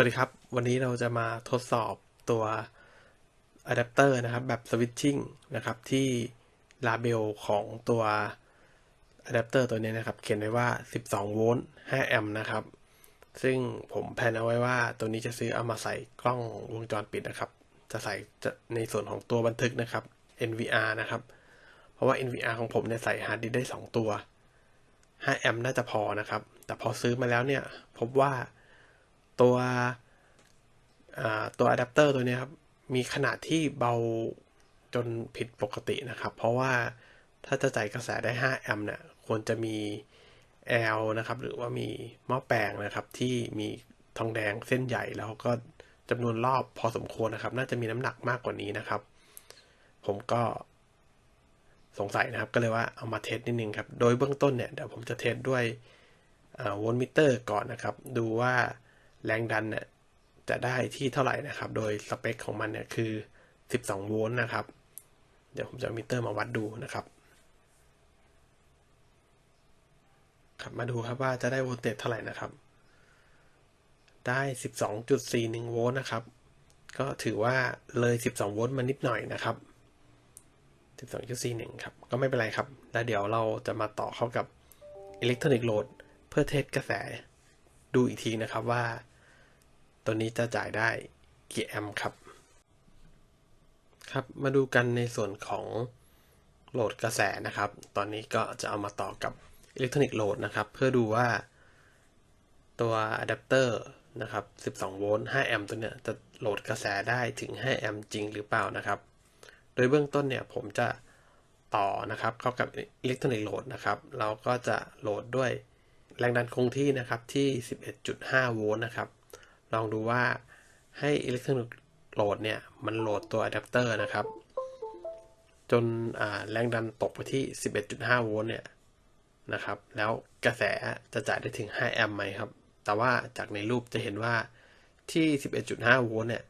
วัสดีครับ วันนี้เราจะมาทดสอบตัวอะแดปเตอร์นะครับ แบบสวิตชิ่งนะครับ ที่ลาเบลของตัวอะแดปเตอร์ตัวนี้นะครับ เขียนไว้ว่า 12 โวลต์ 5 แอมป์นะครับ ซึ่งผมแพนเอาไว้ว่าตัวนี้จะซื้อเอามาใส่กล้องวงจรปิดนะครับ จะใส่ในส่วนของตัวบันทึกนะครับ NVR นะครับ เพราะว่า NVR ของผมเนี่ยใส่ฮาร์ดดิสก์ได้ 2 ตัว 5 แอมป์น่าจะพอนะครับ แต่พอซื้อมาแล้วเนี่ยพบว่า ตัวตัวอะแดปเตอร์ตัวนี้ครับ มีขนาดที่เบาจนผิดปกตินะครับ เพราะว่าถ้าจะจ่ายกระแสได้ 5 แอมป์เนี่ยควรจะมี L นะครับ หรือว่ามีหม้อแปลงนะครับ ที่มีทองแดงเส้นใหญ่แล้วก็จำนวนรอบพอสมควรนะครับ น่าจะมีน้ำหนักมากกว่านี้นะครับ ผมก็สงสัยนะครับก็เลยว่าเอามาเทสนิดนึงครับ โดยเบื้องต้นเนี่ยเดี๋ยวผมจะเทสด้วยโวลต์มิเตอร์ก่อนนะครับ ดูว่า แรงดันเนี่ยจะได้ที่เท่าไหร่นะครับ โดยสเปคของมันเนี่ยคือ 12 โวลต์นะครับ เดี๋ยวผมจะมิเตอร์มาวัดดูนะครับ ครับมาดูครับว่าจะได้โวลเตจเท่าไหร่นะครับ ได้ 12.41 โวลต์นะครับ ก็ถือว่าเลย 12 โวลต์มานิดหน่อยนะครับ 12.41 ครับ ก็ไม่เป็นไรครับ แล้วเดี๋ยวเราจะมาต่อเข้ากับอิเล็กทรอนิกส์โหลดเพื่อเทสกระแส ดูอีกทีนะครับว่า ตัวนี้จะจ่ายได้กี่แอมป์ครับ ครับ มาดูกันในส่วนของโหลดกระแสนะครับ ตอนนี้ก็จะเอามาต่อกับอิเล็กทรอนิกส์โหลดนะครับ เพื่อดูว่าตัวอะแดปเตอร์นะครับ 12 โวลต์ 5 แอมป์ตัวเนี้ยจะโหลดกระแสได้ถึง 5 แอมป์จริงหรือเปล่านะครับ โดยเบื้องต้นเนี่ยผมจะต่อนะครับเข้ากับอิเล็กทรอนิกส์โหลดนะครับ เราก็จะโหลดด้วย แรงดันคงที่นะครับที่ 11.5 โวลต์นะครับ ลองดูว่าให้อิเล็กทรอนิกส์โหลดเนี่ย มันโหลดตัวอะแดปเตอร์นะครับ จนแรงดันตกไปที่ 11.5 โวลต์เนี่ยนะครับ แล้วกระแสจะจ่ายได้ถึง 5 แอมป์ไหมครับ แต่ว่าจากในรูปจะเห็นว่าที่ 11.5 โวลต์เนี่ย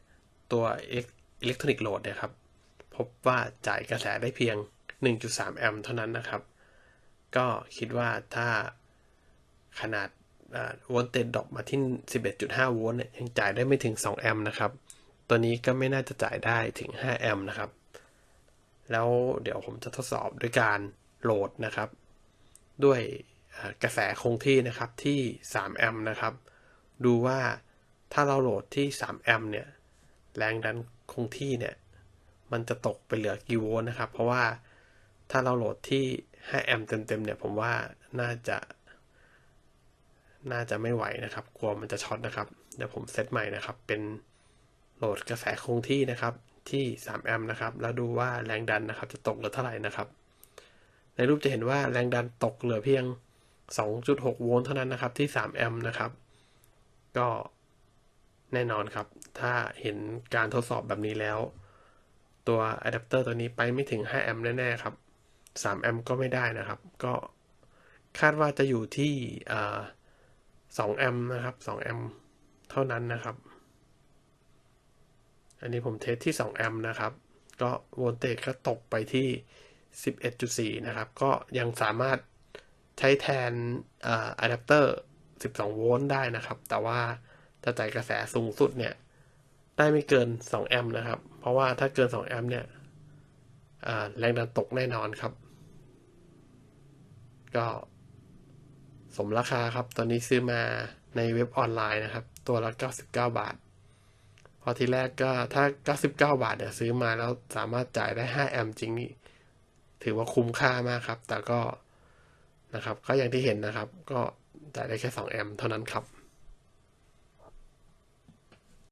ตัวอิเล็กทรอนิกส์โหลดเนี่ยครับ พบว่าจ่ายกระแสได้เพียง 1.3 แอมป์เท่านั้นนะครับ ก็คิดว่าถ้า ขนาดโวลต์เตจดรอปมาที่ 11.5 โวลต์ยยังจ่ายได้ไม่ถึง 2 แอมป์นะครับ ตัวนี้ก็ไม่น่าจะจ่ายได้ถึง 5 แอมป์นะครับ แล้วเดี๋ยวผมจะทดสอบด้วยการโหลดนะครับ ด้วยกระแสคงที่นะครับที่ 3 แอมป์นะครับ ดูว่าถ้าเราโหลดที่ 3 แอมป์เนี่ย แรงดันคงที่เนี่ย มันจะตกไปเหลือกี่โวลต์นะครับ เพราะว่าถ้าเราโหลดที่ 5 แอมป์เต็มๆเนี่ย ผมว่าน่าจะ น่าจะไม่ไหวนะครับ กลัวมันจะช็อตนะครับ เดี๋ยวผมเซตใหม่นะครับ เป็นโหลดกระแสคงที่นะครับ ที่ 3 แอมป์นะครับ แล้วดูว่าแรงดันนะครับ จะตกเหลือเท่าไหร่นะครับ ในรูปจะเห็นว่าแรงดันตกเหลือเพียง 2.6 โวลต์เท่านั้นนะครับ ที่ 3 แอมป์นะครับ ก็แน่นอนครับ ถ้าเห็นการทดสอบแบบนี้แล้ว ตัวอะแดปเตอร์ตัวนี้ไปไม่ถึง 5 แอมป์แน่ๆครับ 3 แอมป์ก็ไม่ได้นะครับ ก็คาดว่าจะอยู่ที่ 2 แอมป์นะครับ 2 แอมป์เท่านั้นนะครับ อันนี้ผมเทสที่ 2 แอมป์นะครับ ก็โวลเตจก็ตกไปที่ 11.4 นะครับ ก็ยังสามารถใช้แทนอะแดปเตอร์ 12 โวลต์ได้นะครับ แต่ว่าจะจ่ายกระแสสูงสุดเนี่ย ได้ไม่เกิน 2 แอมป์นะครับ เพราะว่าถ้าเกิน 2 แอมป์เนี่ยแรงดันตกแน่นอนครับ ก็ มราคาครับ ตอนนี้ซื้อมาในเว็บออนไลน์นะครับ ตัวละ 99 บาท พอทีแรกก็ถ้า 99 บาทเนี่ยซื้อมาแล้วสามารถจ่ายได้ 5 แอมป์จริงนี่ถือว่าคุ้มค่ามากครับ แต่ก็นะครับ ก็อย่างที่เห็นนะครับ ก็จ่ายได้แค่ 2 แอมป์เท่านั้นครับ